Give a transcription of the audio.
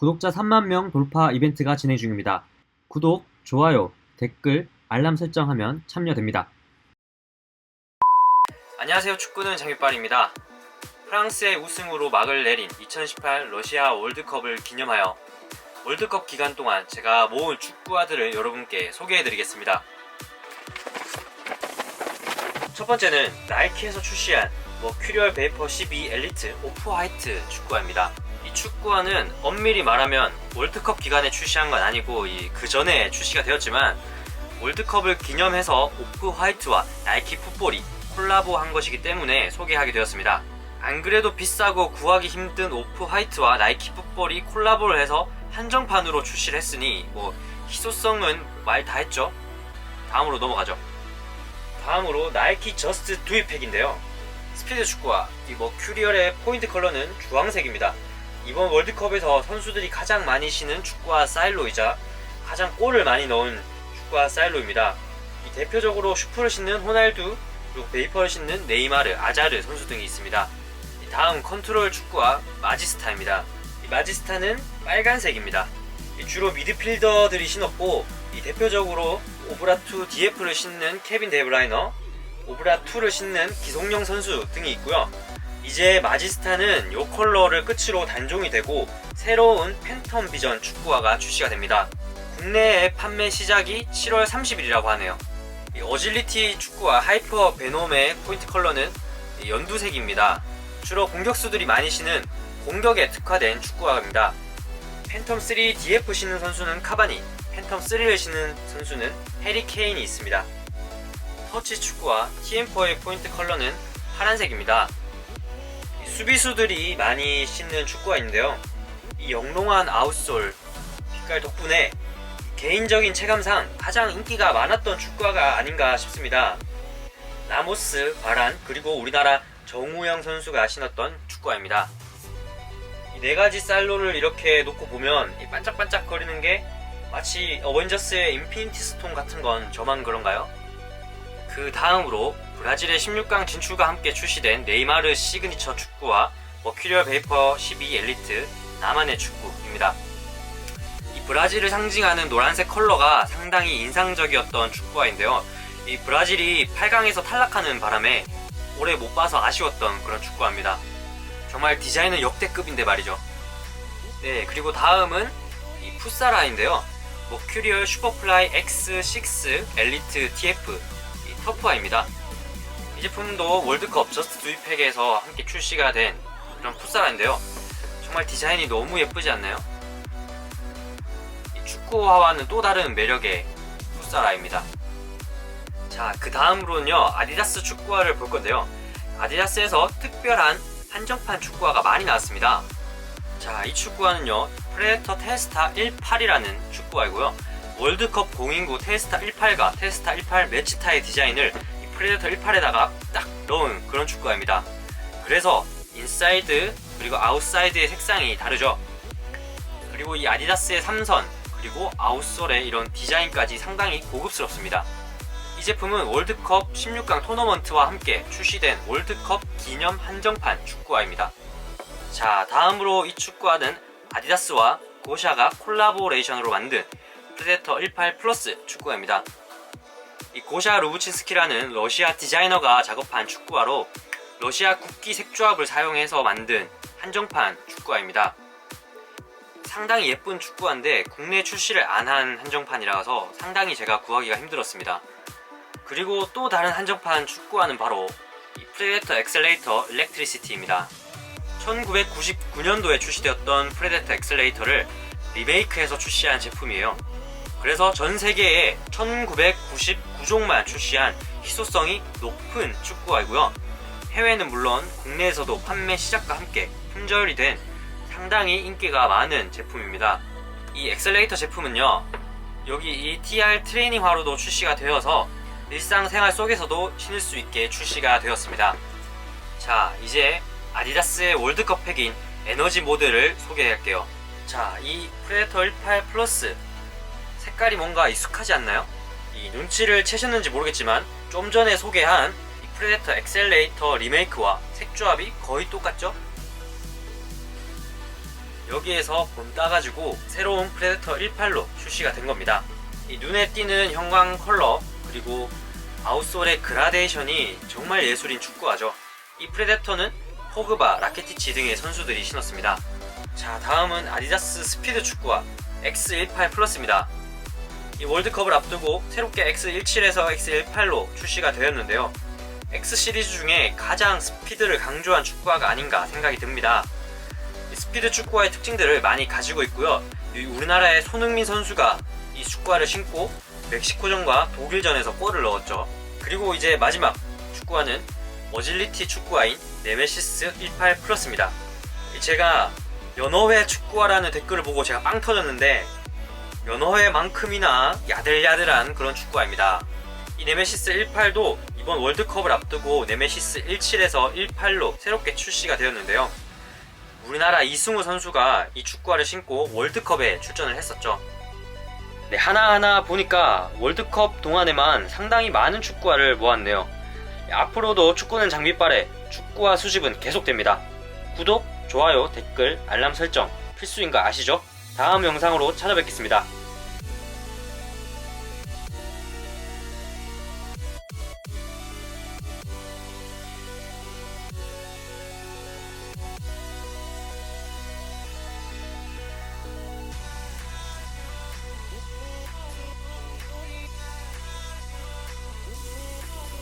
구독자 3만 명 돌파 이벤트가 진행 중입니다. 구독, 좋아요, 댓글, 알람 설정하면 참여됩니다. 안녕하세요. 축구는 장mit발입니다. 프랑스의 우승으로 막을 내린 2018 러시아 월드컵을 기념하여 월드컵 기간 동안 제가 모은 축구화들을 여러분께 소개해드리겠습니다. 첫 번째는 나이키에서 출시한 머큐리얼 베이퍼 12 엘리트 오프 화이트 축구화입니다. 이 축구화는 엄밀히 말하면 월드컵 기간에 출시한 건 아니고 그 전에 출시가 되었지만 월드컵을 기념해서 오프 화이트와 나이키 풋볼이 콜라보한 것이기 때문에 소개하게 되었습니다. 안 그래도 비싸고 구하기 힘든 오프 화이트와 나이키 풋볼이 콜라보를 해서 한정판으로 출시를 했으니 뭐 희소성은 말 다 했죠. 다음으로 넘어가죠. 다음으로 나이키 저스트 두이팩인데요. 스피드 축구와 이 머큐리얼의 포인트 컬러는 주황색입니다. 이번 월드컵에서 선수들이 가장 많이 신은 축구화 사일로이자 가장 골을 많이 넣은 축구화 사일로입니다. 이 대표적으로 슈프를 신는 호날두 그리고 베이퍼를 신는 네이마르, 아자르 선수 등이 있습니다. 이 다음 컨트롤 축구화 마지스타입니다. 이 마지스타는 빨간색입니다. 이 주로 미드필더들이 신었고 이 대표적으로 오브라2 DF를 신는 케빈 데브라이너, 오브라2를 신는 기성용 선수 등이 있고요. 이제 마지스타는 이 컬러를 끝으로 단종이 되고 새로운 팬텀 비전 축구화가 출시가 됩니다. 국내에 판매 시작이 7월 30일이라고 하네요. 이 어질리티 축구와 하이퍼 베놈의 포인트 컬러는 이 연두색입니다. 주로 공격수들이 많이 신은 공격에 특화된 축구화입니다. 팬텀 3 DF 신는 선수는 카바니, 팬텀 3를 신는 선수는 해리 케인이 있습니다. 터치 축구와 TM4의 포인트 컬러는 파란색입니다. 이 수비수들이 많이 신는 축구화인데요. 이 영롱한 아웃솔 빛깔 덕분에 개인적인 체감상 가장 인기가 많았던 축구화가 아닌가 싶습니다. 라모스, 바란, 그리고 우리나라 정우영 선수가 신었던 축구화입니다. 이 네 가지 살로를 이렇게 놓고 보면 이 반짝반짝 거리는 게 마치 어벤져스의 인피니티 스톤 같은 건 저만 그런가요? 그 다음으로 브라질의 16강 진출과 함께 출시된 네이마르 시그니처 축구와 머큐리얼 베이퍼 12 엘리트 나만의 축구입니다. 이 브라질을 상징하는 노란색 컬러가 상당히 인상적이었던 축구화인데요. 이 브라질이 8강에서 탈락하는 바람에 올해 못 봐서 아쉬웠던 그런 축구화입니다. 정말 디자인은 역대급인데 말이죠. 네, 그리고 다음은 이 풋사라인데요. 머큐리얼 슈퍼플라이 X6 엘리트 TF 이 터프화입니다. 이 제품도 월드컵 저스트 두이팩에서 함께 출시가 된 그런 풋사라인데요. 정말 디자인이 너무 예쁘지 않나요? 이 축구화와는 또 다른 매력의 풋사라입니다. 자, 그 다음으로는요, 아디다스 축구화를 볼 건데요. 아디다스에서 특별한 한정판 축구화가 많이 나왔습니다. 자, 이 축구화는요, 프레데터 테스타 18이라는 축구화이고요. 월드컵 공인구 테스타 18과 테스타 18 매치타의 디자인을 이 프레데터 18에다가 딱 넣은 그런 축구화입니다. 그래서 인사이드 그리고 아웃사이드의 색상이 다르죠. 그리고 이 아디다스의 삼선 그리고 아웃솔의 이런 디자인까지 상당히 고급스럽습니다. 이 제품은 월드컵 16강 토너먼트와 함께 출시된 월드컵 기념 한정판 축구화입니다. 자, 다음으로 이 축구화는 아디다스와 고샤가 콜라보레이션으로 만든 프레데터 18 플러스 축구화입니다. 이 고샤 루부친스키라는 러시아 디자이너가 작업한 축구화로 러시아 국기 색조합을 사용해서 만든 한정판 축구화입니다. 상당히 예쁜 축구화인데 국내 출시를 안 한 한정판이라서 상당히 제가 구하기가 힘들었습니다. 그리고 또 다른 한정판 축구화는 바로 이 프레데터 엑셀레이터 일렉트리시티입니다. 1999년도에 출시되었던 프레데터 엑셀레이터를 리메이크해서 출시한 제품이에요. 그래서 전 세계에 1999종만 출시한 희소성이 높은 축구화이고요. 해외는 물론 국내에서도 판매 시작과 함께 품절이 된 상당히 인기가 많은 제품입니다. 이 엑셀레이터 제품은요, 여기 이 TR 트레이닝화로도 출시가 되어서 일상생활 속에서도 신을 수 있게 출시가 되었습니다. 자, 이제 아디다스의 월드컵 팩인 에너지 모드를 소개할게요. 자, 이 프레데터 18 플러스 색깔이 뭔가 익숙하지 않나요? 이 눈치를 채셨는지 모르겠지만 좀 전에 소개한 이 프레데터 엑셀레이터 리메이크와 색조합이 거의 똑같죠? 여기에서 본 따가지고 새로운 프레데터 18로 출시가 된 겁니다. 이 눈에 띄는 형광 컬러 그리고 아웃솔의 그라데이션이 정말 예술인 축구화죠. 이 프레데터는 포그바, 라케티치 등의 선수들이 신었습니다. 자, 다음은 아디다스 스피드 축구화 X18 플러스입니다. 이 월드컵을 앞두고 새롭게 X17에서 X18로 출시가 되었는데요. X 시리즈 중에 가장 스피드를 강조한 축구화가 아닌가 생각이 듭니다. 이 스피드 축구화의 특징들을 많이 가지고 있고요. 이 우리나라의 손흥민 선수가 이 축구화를 신고 멕시코전과 독일전에서 골을 넣었죠. 그리고 이제 마지막 축구화는 어질리티 축구화인 네메시스 18 플러스입니다. 이 제가 연어회 축구화라는 댓글을 보고 제가 빵 터졌는데 연어회만큼이나 야들야들한 그런 축구화입니다. 이 네메시스 18도 이번 월드컵을 앞두고 네메시스 17에서 18로 새롭게 출시가 되었는데요. 우리나라 이승우 선수가 이 축구화를 신고 월드컵에 출전을 했었죠. 네, 하나하나 보니까 월드컵 동안에만 상당히 많은 축구화를 모았네요. 앞으로도 축구는 장비빨에 축구화 수집은 계속됩니다. 구독, 좋아요, 댓글, 알람 설정 필수인 거 아시죠? 다음 영상으로 찾아뵙겠습니다.